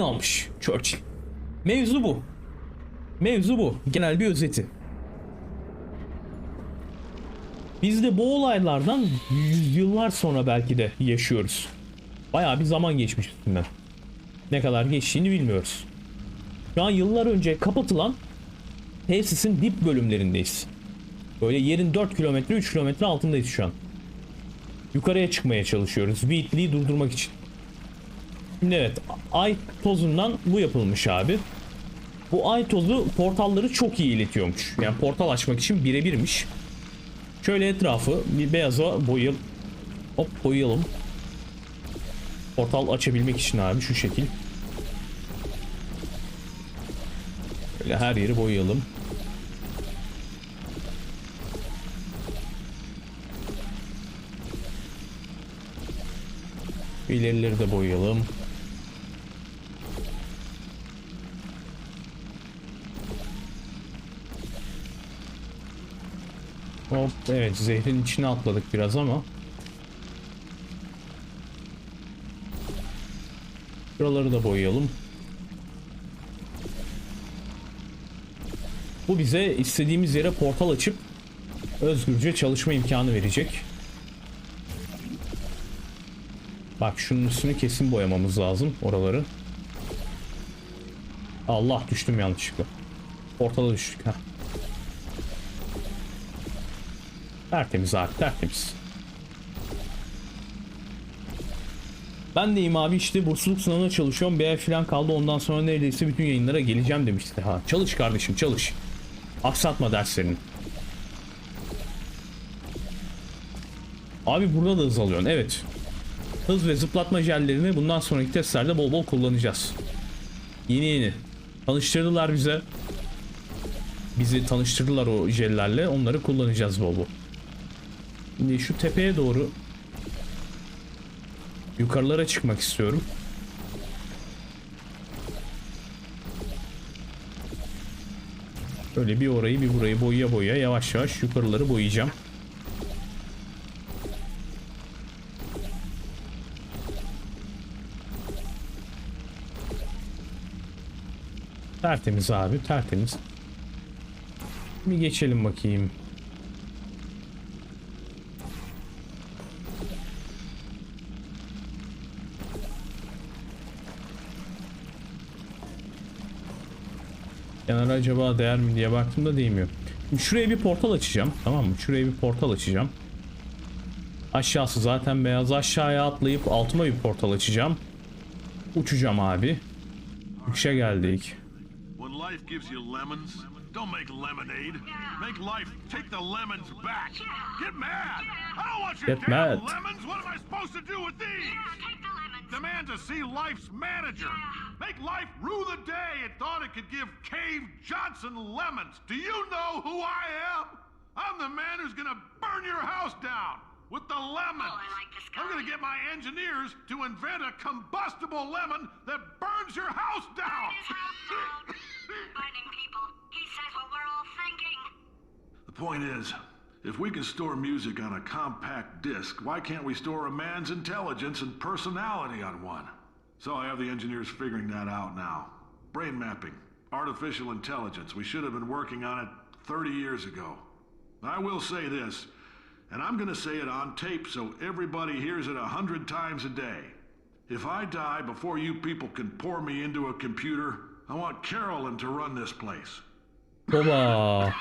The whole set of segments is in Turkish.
almış Churchill. Mevzu bu. Mevzu bu. Genel bir özeti. Biz de bu olaylardan yıllar sonra belki de yaşıyoruz. Bayağı bir zaman geçmiş üstünden. Ne kadar geçtiğini bilmiyoruz. Şu an yıllar önce kapatılan tesisin dip bölümlerindeyiz. Böyle yerin 4 kilometre 3 kilometre altındayız şu an. Yukarıya çıkmaya çalışıyoruz. Wheatley'i durdurmak için. Şimdi evet ay tozundan bu yapılmış abi. Bu ay tozu portalları çok iyi iletiyormuş. Yani portal açmak için birebirmiş. Şöyle etrafı bir beyaza boyayalım. Hop boyayalım. Portal açabilmek için abi şu şekil. Böyle her yeri boyayalım. İlerileri de boyayalım. Hop evet zehrin içine atladık biraz ama. Şuraları da boyayalım. Bu bize istediğimiz yere portal açıp özgürce çalışma imkanı verecek. Bak şunun üstünü kesin boyamamız lazım oraları. Allah düştüm yanlışlıkla. Portala düştük ha. Tertemiz abi tertemiz. Ben deyim abi işte bursluluk sınavına çalışıyorum. Bir ay falan kaldı ondan sonra neredeyse bütün yayınlara geleceğim demişti. Ha çalış kardeşim çalış. Aksatma derslerini. Abi burada da hız alıyorsun evet. Hız ve zıplatma jellerini bundan sonraki testlerde bol bol kullanacağız. Yeni yeni. Tanıştırdılar bize. Bizi tanıştırdılar o jellerle. Onları kullanacağız bol bol. Şimdi şu tepeye doğru yukarılara çıkmak istiyorum. Öyle bir orayı bir burayı boya boya yavaş yavaş yukarıları boyayacağım. Tertemiz abi tertemiz. Bir geçelim bakayım. Kenara acaba değer mi diye baktığımda değmiyor. Şimdi şuraya bir portal açacağım. Tamam mı? Şuraya bir portal açacağım. Aşağısı zaten beyaz. Aşağıya atlayıp altıma bir portal açacağım. Uçacağım abi. Uçuşa geldik. Don't make lemonade. Make life take the lemons back. Get mad. I don't want your Get damn mad. lemons. What am I supposed to do with these? Take the lemons. Demand to see life's manager. Make life rue the day it thought it could give Cave Johnson lemons. Do you know who I am? I'm the man who's gonna burn your house down with the lemons. Oh, like. I'm gonna get my engineers to invent a combustible lemon that burns your house down. His house down. Burning people. He says what we're all thinking. The point is, if we can store music on a compact disc, why can't we store a man's intelligence and personality on one? So I have the engineers figuring that out now. Brain mapping, artificial intelligence. We should have been working on it 30 years ago. I will say this, and I'm going to say it on tape so everybody hears it a hundred times a day. If I die before you people can pour me into a computer, I want Carolyn to run this place. Baba.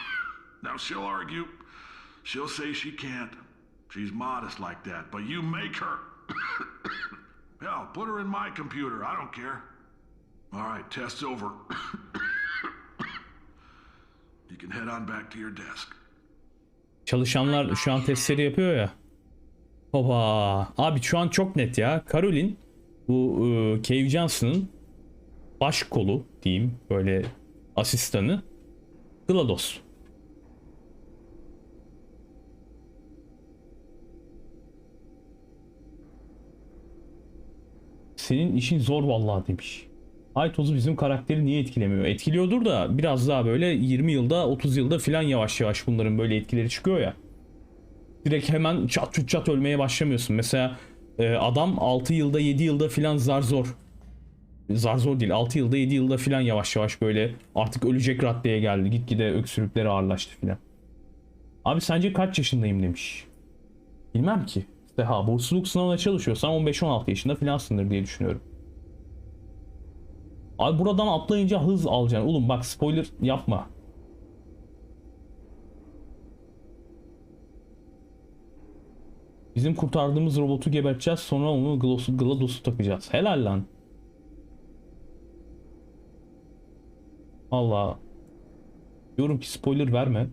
Now she'll argue. She'll say she can't. She's modest like that, but you make her. Hell, put her in my computer. I don't care. All right, test's over. you can head on back to your desk. Çalışanlar şu an testleri yapıyor ya. Baba. Abi şu an çok net ya. Caroline bu e, Cave Johnson'ın baş kolu diyeyim böyle asistanı GLaDOS. Senin işin zor vallahi demiş. Ay tozu bizim karakteri niye etkilemiyor? Etkiliyordur da biraz daha böyle 20 yılda 30 yılda filan yavaş yavaş bunların böyle etkileri çıkıyor ya. Direkt hemen çat çut çat ölmeye başlamıyorsun. Mesela e, adam 6 yılda 7 yılda filan zar zor zar zor değil 6 yılda 7 yılda filan yavaş yavaş böyle artık ölecek raddeye geldi. Gitgide öksürükleri ağırlaştı filan. Abi sence kaç yaşındayım demiş. Bilmem ki. İşte ha bursluluk sınavına çalışıyorsan 15-16 yaşında filansındır diye düşünüyorum. Abi buradan atlayınca hız alacaksın. Oğlum bak spoiler yapma. Bizim kurtardığımız robotu geberteceğiz sonra onu GLaDOS'u takacağız. Helal lan. Allah. Diyorum ki spoiler verme.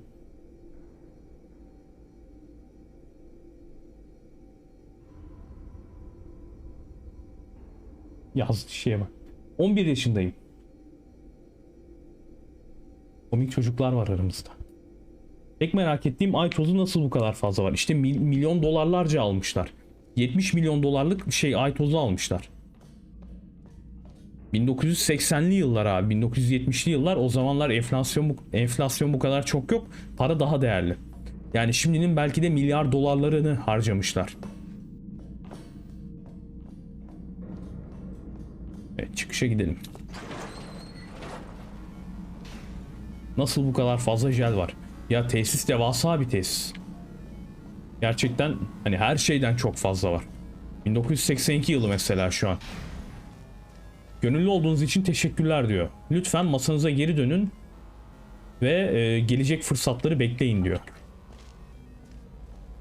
Yazdı şeye bak. 11 yaşındayım. Komik çocuklar var aramızda. Tek merak ettiğim tozu nasıl bu kadar fazla var? İşte mil- milyon dolarlarca almışlar. 70 milyon dolarlık şey tozu almışlar. 1980'li yıllar abi 1970'li yıllar o zamanlar enflasyon bu, enflasyon bu kadar çok yok. Para daha değerli. Yani şimdinin belki de milyar dolarlarını harcamışlar. Evet çıkışa gidelim. Nasıl bu kadar fazla jel var? Ya tesis devasa bir tesis. Gerçekten hani her şeyden çok fazla var. 1982 yılı mesela şu an. Gönüllü olduğunuz için teşekkürler diyor. Lütfen masanıza geri dönün ve e, gelecek fırsatları bekleyin diyor.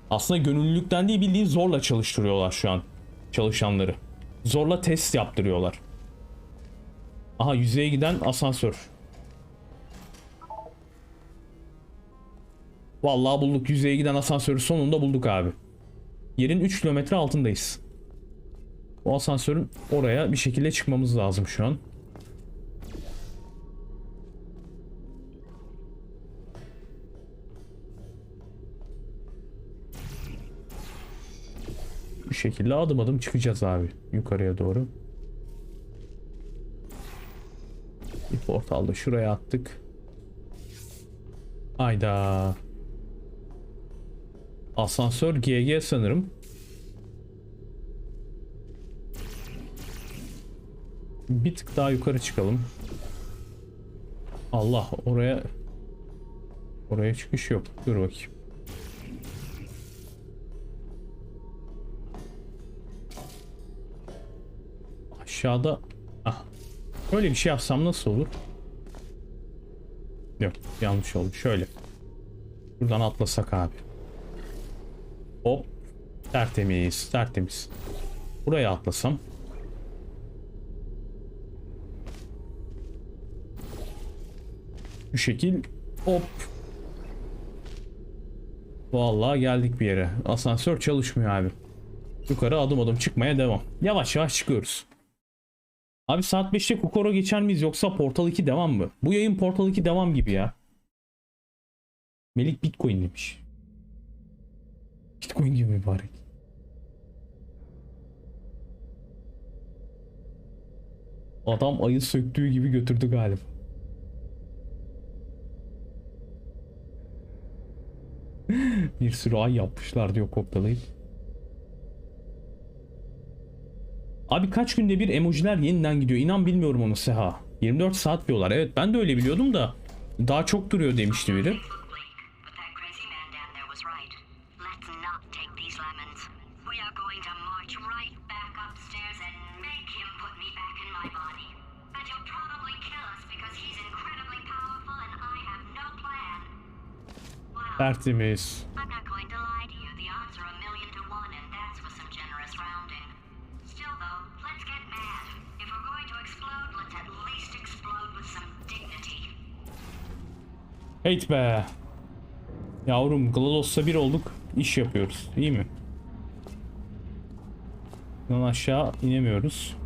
Aslında gönüllülükten değil bildiğin zorla çalıştırıyorlar şu an çalışanları. Zorla test yaptırıyorlar. Aha yüzeye giden asansör. Vallahi bulduk yüzeye giden asansörü sonunda bulduk abi. Yerin 3 kilometre altındayız. O asansörün oraya bir şekilde çıkmamız lazım şu an. Bu şekilde adım adım çıkacağız abi yukarıya doğru. Bir portal da şuraya attık. Hayda. Asansör GG sanırım. Bir tık daha yukarı çıkalım. Allah oraya oraya çıkış yok. Dur bakayım. Aşağıda. Böyle bir şey yapsam nasıl olur? Yok yanlış oldu. Şöyle. Buradan atlasak abi. Hop. Tertemiz, tertemiz. Buraya atlasam. Bu şekil hop. Vallahi geldik bir yere. Asansör çalışmıyor abi. Yukarı adım adım çıkmaya devam. Yavaş yavaş çıkıyoruz. Abi saat 5'te Kokoro geçer miyiz yoksa Portal 2 devam mı? Bu yayın Portal 2 devam gibi ya. Melik Bitcoin demiş. Bitcoin gibi mübarek. Adam ayı söktüğü gibi götürdü galiba. bir sürü ay yapmışlar diyor kopyalayıp. Abi kaç günde bir emojiler yeniden gidiyor. İnan bilmiyorum onu Seha. 24 saat diyorlar. Evet ben de öyle biliyordum da daha çok duruyor demişti biri. But Heyt be. Yavrum GLaDOS'ta bir olduk. iş yapıyoruz. İyi mi? Buradan aşağı inemiyoruz.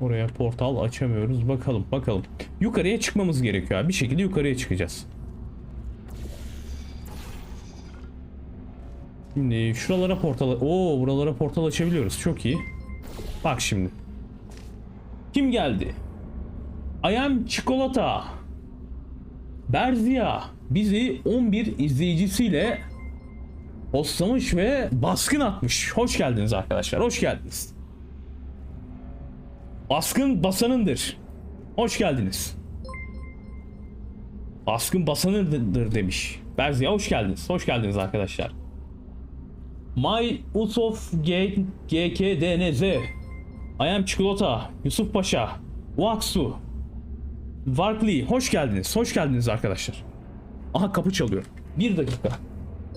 Oraya portal açamıyoruz. Bakalım bakalım. Yukarıya çıkmamız gerekiyor. Bir şekilde yukarıya çıkacağız. Şimdi şuralara portal... Oo buralara portal açabiliyoruz. Çok iyi. Bak şimdi. Kim geldi? I am Çikolata. Berzia bizi 11 izleyicisiyle postlamış ve baskın atmış. Hoş geldiniz arkadaşlar. Hoş geldiniz. Askın basanındır. Hoş geldiniz. Askın basanındır demiş. Berzi'ye hoş geldiniz. Hoş geldiniz arkadaşlar. My Usof GKDNZ I am Çikolata Yusuf Paşa Vaksu Varkli hoş geldiniz. Hoş geldiniz arkadaşlar. Aha kapı çalıyor. Bir dakika.